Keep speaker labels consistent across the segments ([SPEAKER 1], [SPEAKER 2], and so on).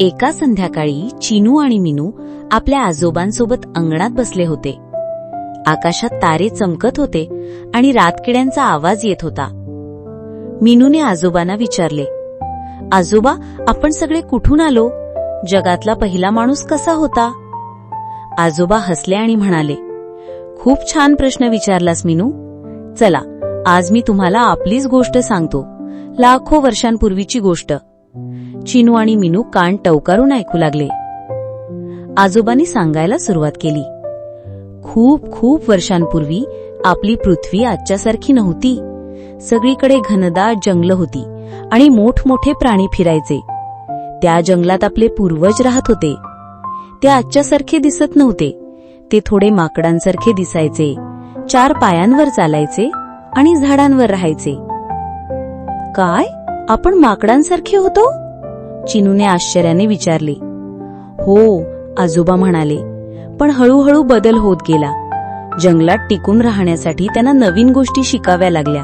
[SPEAKER 1] एका संध्याकाळी चिनू आणि मिनू आपल्या आजोबांसोबत अंगणात बसले होते. आकाशात तारे चमकत होते आणि रातकिड्यांचा आवाज येत होता. मिनूने आजोबांना विचारले आजोबा आपण सगळे कुठून आलो? जगातला पहिला माणूस कसा होता? आजोबा हसले आणि म्हणाले खूप छान प्रश्न विचारलास मिनू. चला आज मी तुम्हाला आपलीच गोष्ट सांगतो लाखो वर्षांपूर्वीची गोष्ट. चिनू आणि मिनू कान टवकारून ऐकू लागले. आजोबांनी सांगायला सुरुवात केली. खूप खूप वर्षांपूर्वी आपली पृथ्वी आजच्यासारखी नव्हती. सगळीकडे घनदाट जंगल होती आणि मोठमोठे प्राणी फिरायचे. त्या जंगलात आपले पूर्वज राहत होते. ते आजच्यासारखे दिसत नव्हते. ते थोडे माकडांसारखे दिसायचे. चार पायांवर चालायचे आणि झाडांवर राहायचे. काय? आपण माकडांसारखे होतो? चिनूने आश्चर्याने विचारले. हो आजोबा म्हणाले पण हळूहळू बदल होत गेला. जंगलात टिकून राहण्यासाठी त्यांना नवीन गोष्टी शिकाव्या लागल्या.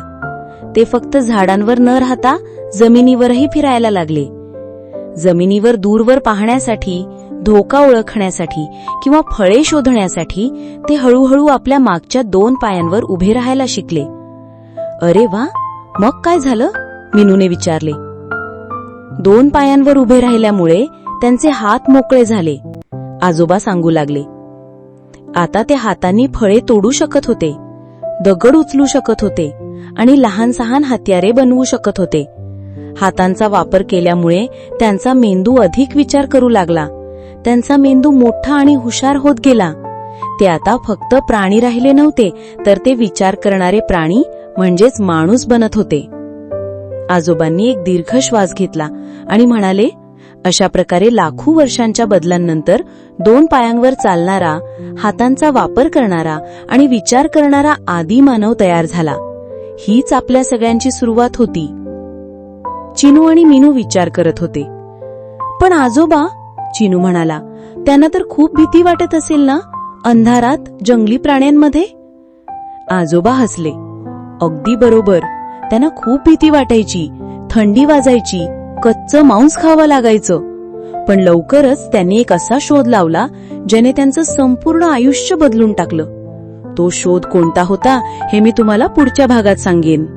[SPEAKER 1] ते फक्त झाडांवर न राहता जमिनीवरही फिरायला लागले. जमिनीवर दूरवर पाहण्यासाठी धोका ओळखण्यासाठी किंवा फळे शोधण्यासाठी ते हळूहळू आपल्या मागच्या दोन पायांवर उभे राहायला शिकले. अरे वा मग काय झालं? मिनूने विचारले. दोन पायांवर उभे राहिल्यामुळे त्यांचे हात मोकळे झाले. आजोबा सांगू लागले आता ते हातांनी फळे तोडू शकत होते दगड उचलू शकत होते आणि लहान सहान हत्यारे बनवू शकत होते. हातांचा वापर केल्यामुळे त्यांचा मेंदू अधिक विचार करू लागला. त्यांचा मेंदू मोठा आणि हुशार होत गेला. ते आता फक्त प्राणी राहिले नव्हते तर ते विचार करणारे प्राणी म्हणजेच माणूस बनत होते. आजोबांनी एक दीर्घ श्वास घेतला आणि म्हणाले अशा प्रकारे लाखो वर्षांच्या बदलांनंतर दोन पायांवर चालणारा हातांचा वापर करणारा आणि विचार करणारा आदी मानव तयार झाला. हीच आपल्या सगळ्यांची सुरुवात होती. चिनू आणि मिनू विचार करत होते. पण आजोबा चिनू म्हणाला त्यांना तर खूप भीती वाटत असेल ना अंधारात जंगली प्राण्यांमध्ये? आजोबा हसले. अगदी बरोबर. त्यांना खूप भीती वाटायची. थंडी वाजायची. कच्चं मांस खावं लागायचं. पण लवकरच त्यांनी एक असा शोध लावला ज्याने त्यांचं संपूर्ण आयुष्य बदलून टाकलं. तो शोध कोणता होता हे मी तुम्हाला पुढच्या भागात सांगेन.